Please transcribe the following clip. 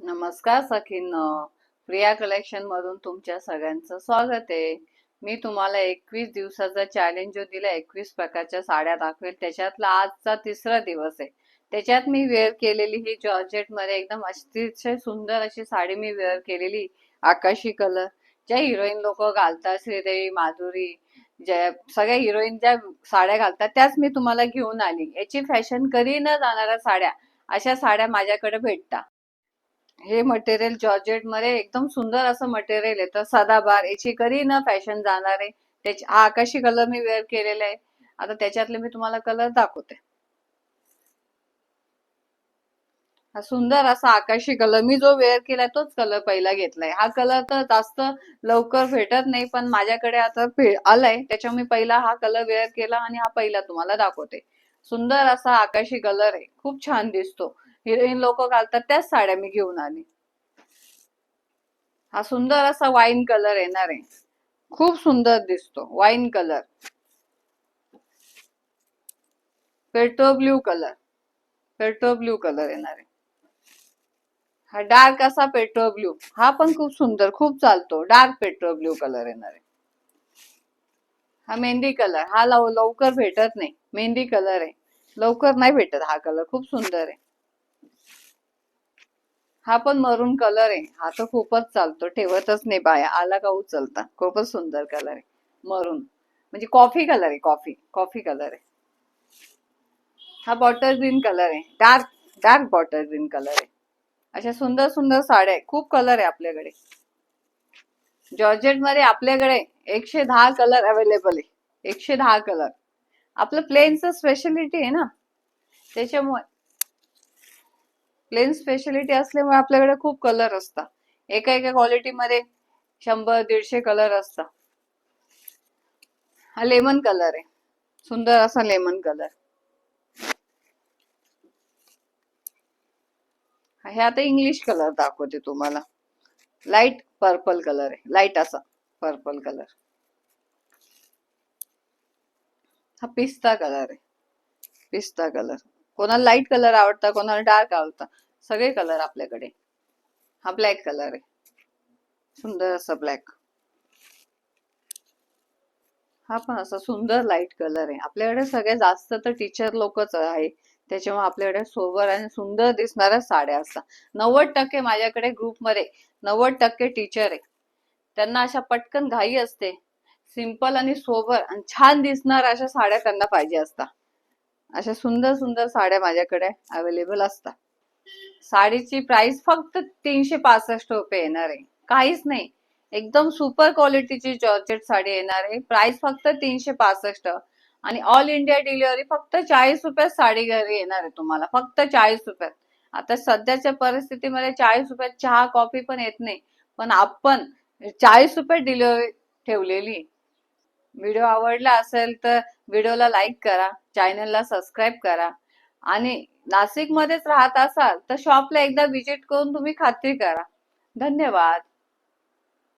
नमस्कार सखीन. प्रिया कलेक्शन मधून तुमच्या सगळ्यांचं स्वागत आहे. मी तुम्हाला एकवीस दिवसाचा चॅलेंज जो दिला एकवीस प्रकारच्या साड्या दाखवेल. त्याच्यातला आजचा तिसरा दिवस आहे. त्याच्यात मी वेअर केलेली ही जॉर्जेटमध्ये एकदम अतिशय सुंदर अशी साडी मी वेअर केलेली. आकाशी कलर ज्या हिरोईन लोक घालतात श्रीदेवी माधुरी ज्या सगळ्या हिरोईन ज्या साड्या घालतात त्याच मी तुम्हाला घेऊन आली. याची फॅशन कधी न जाणाऱ्या साड्या. अशा साड्या माझ्याकडे भेटतात हे मटेरियल जॉर्जेटमध्ये एकदम सुंदर असं मटेरियल येतं सदाबार याची कधी ना फॅशन जाणार आहे. त्याची हा आकाशी कलर मी वेअर केलेला आहे. आता त्याच्यातले मी तुम्हाला कलर दाखवते. हा सुंदर असा आकाशी कलर मी जो वेअर केलाय तोच कलर पहिला घेतलाय. हा कलर तर जास्त लवकर भेटत नाही पण माझ्याकडे आता आलाय. त्याच्या मी पहिला हा कलर वेअर केला आणि हा पहिला तुम्हाला दाखवते. सुंदर असा आकाशी कलर आहे. खूप छान दिसतो. हिरोईन लोक घालतात त्याच साड्या मी घेऊन आली. हा सुंदर असा वाईन कलर येणार आहे. खूप सुंदर दिसतो wine colour petro blue colour petro blue colour येणार आहे. हा डार्क असा पेट्रो ब्ल्यू हा पण खूप सुंदर खूप चालतो. डार्क पेट्रो ब्ल्यू कलर येणार आहे. हा मेहंदी कलर हा लवकर भेटत नाही. मेहंदी कलर आहे. लवकर नाही भेटत हा कलर खूप सुंदर आहे. हा पण मरून कलर आहे. हा तर खूपच चालतो. ठेवतच नाही बाया. आला का उचलता. खूपच सुंदर कलर आहे. मरून म्हणजे कॉफी कलर आहे. कॉफी कॉफी कलर आहे. हा बॉटर ग्रीन कलर आहे. Dark dark bottle green colour आहे. अशा सुंदर सुंदर साड्या आहे खूप कलर आहे आपल्याकडे. जॉर्जेटमध्ये आपल्याकडे एकशे दहा कलर अवेलेबल आहे. एकशे दहा कलर आपलं प्लेनचं स्पेशलिटी आहे ना. त्याच्यामुळे प्लेन स्पेशालिटी असल्यामुळे आपल्याकडे खूप कलर असतात. एका एका क्वालिटी मध्ये शंभर दीडशे कलर असतात. हा लेमन कलर आहे. सुंदर असा लेमन कलर. हे आता इंग्लिश कलर दाखवते तुम्हाला. लाइट पर्पल कलर आहे. लाइट असा पर्पल कलर हा पिस्ता कलर आहे. पिस्ता कलर कोणाला लाइट कलर आवडता कोणाला डार्क आवडता. सगळे कलर आपल्याकडे. हा ब्लॅक कलर आहे. सुंदर असा ब्लॅक हा पण असा सुंदर लाइट कलर आहे. आपल्याकडे सगळ्यात जास्त तर टीचर लोकच आहे. त्याच्यामुळे आपल्याकडे सोबर आणि सुंदर दिसणाऱ्या साड्या असतात. नव्वद टक्के माझ्याकडे ग्रुपमध्ये नव्वद टक्के टीचर आहे. त्यांना अशा पटकन घाई असते. सिंपल आणि सोबर आणि छान दिसणार अशा साड्या त्यांना पाहिजे असतात. अशा सुंदर सुंदर साड्या माझ्याकडे अवेलेबल असतात. साडीची प्राइस फक्त तीनशे पासष्ट रुपये येणार आहे. काहीच नाही. एकदम सुपर क्वालिटीची जॉर्जेट साडी येणार आहे. प्राइस फक्त तीनशे पासष्ट. आणि ऑल इंडिया डिलिव्हरी फक्त चाळीस रुपयात साडी घरी येणार आहे तुम्हाला. फक्त चाळीस रुपयात. आता सध्याच्या परिस्थितीमध्ये चाळीस रुपयात चहा कॉफी पण येत नाही. पण आपण चाळीस रुपयात डिलिव्हरी ठेवलेली व्हिडिओ आवडला असेल तर व्हिडिओला लाईक करा चॅनलला सबस्क्राईब करा. आणि नाशिकमध्येच राहत असाल तर शॉपला एकदा व्हिजिट करून तुम्ही खात्री करा. धन्यवाद.